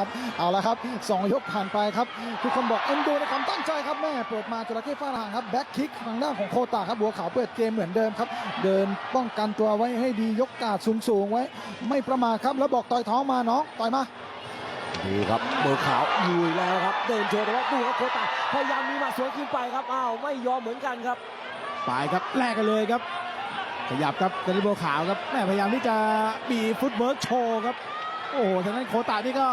ครับเอาละครับสองยกผ่านไปครับ ทุกคนบอกเอ็นดูในความตั้งใจครับแม่เปิดมาจระเข้ฟาดหางครับแบ็คคิกทางด้านของโคตาครับบัวขาวเปิดเกมเหมือนเดิมครับ เดินป้องกันตัวไว้ให้ดียกกาดสูงๆไว้ ไม่ประมาทครับ แล้วบอกต่อยท้องมาน้องต่อยมาดูครับเบอร์ขาวลุยแล้วครับ เดินโชว์แต่ว่าดูครับโคตาพยายามมีหมาสวนขึ้นไปครับอ้าวไม่ยอมเหมือนกันครับไปครับแลกกันเลยครับ ขยับครับเดนิโบวขาวครับแม่พยายามที่จะบีฟุตเวิร์กโชว์ครับ โอ้โหทางนั้นโคตานี่ก็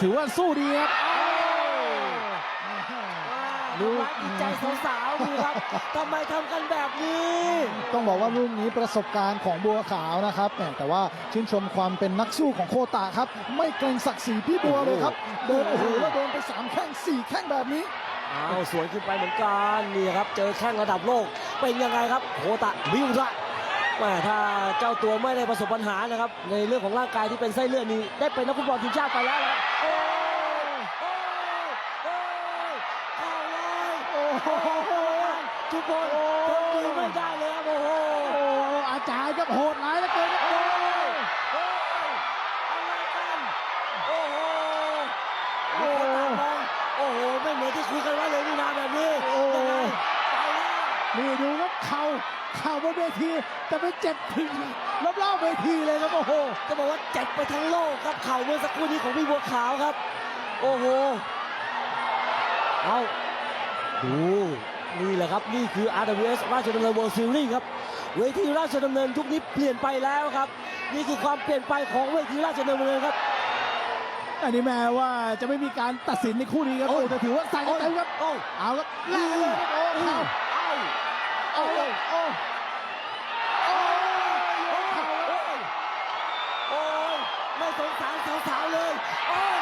ถือว่าสู้ดีครับดูร้ายจิตใจสาวๆดูครับทำไมทำกันแบบนี้ ต้องบอกว่ารุ่นนี้ประสบการณ์ของบัวขาวนะครับแหม่แต่ว่าชื่นชมความเป็นนักสู้ของโคตาครับ ไม่เกรงศักดิ์ศรีพี่บัวเลยครับเดินโอ้โหแล้วเดินไปสามแข้งสี่แข้งแบบนี้อ้าวสวนขึ้นไปเหมือนกันนี่ครับ เจอแข้งระดับโลกเป็นยังไงครับโคตะวิวระแม่ถ้าเจ้าตัวไม่ได้ประสบปัญหานะครับ ในเรื่องของร่างกายที่เป็นไส้เลือดนี้ ได้เป็นนักฟุตบอลทีมชาติไปแล้วนะครับโอ้โอ้โอ้ยเข้าเลยโอ้โหทุกคนคนดูไม่ได้เลยครับโอ้โหโอ้อาจารย์ครับโหดร้ายเหลือเกินครับโอ้โอ้ยอะไรกันโอ้โหโอ้โหโอ้โหไม่เหมือนที่คุยกันไว้เลยนี่นาแบบนี้โอ้โหยังไงไปแล้วนี่ดู ข่าเข่าบนเวที แต่ไปเจ็บถึงรอบๆเวทีเลยครับโอ้โหจะบอกว่าเจ็บไปทั้งโลกครับเข่าเมื่อสักครู่นี้ของพี่บัวขาวครับ โอ้โหเอาดูนี่แหละครับนี่คือ RWS ราชดำเนิน World Series ครับเวทีราชดำเนินทุกนี้เปลี่ยนไปแล้วครับ นี่คือความเปลี่ยนไปของเวทีราชดำเนินครับอันนี้แม้ว่าจะไม่มีการตัดสินในคู่นี้ครับโอ้โอ้แต่ถือว่าใส่กันเต็มครับโอ้เอาครับแลกกันเลยครับโอ้เข่า เอา โอ้โหโอ้ โอ้ยโอ้ยไม่สง สาวเลยโอ้ย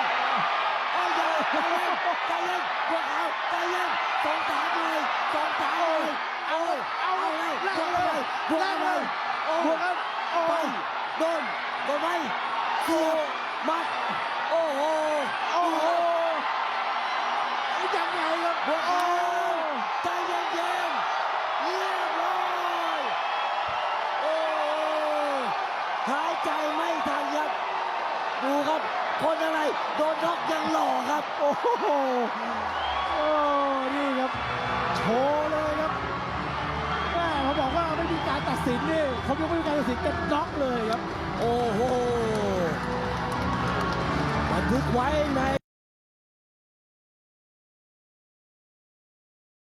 โอ้ยอย่าใจเย็นใจเย็นบัวขาใจเย็นสงสารเลยสงสารเลยโอ้ยเอาเลยแลกบวกเลยบวกเลยโอ้บวกกันโอ้ไปโดนโดนไหมเสียบมัดโอ้โหโอ้โหยังไงครับบัวขาวใจเย็นเรียบร้อยโอ้หายใจไม่ทั ดูครับคนอะไรโดนน็อกยังหล่อครับ โอ้โหโอ้นี่ครับโชว์เลยครับแม่เขาบอกว่าไม่มีการตัดสินนี่เขายังไม่มีการตัดสินกันน็อกเลยครับ โอ้โหบันทึกไว้ใน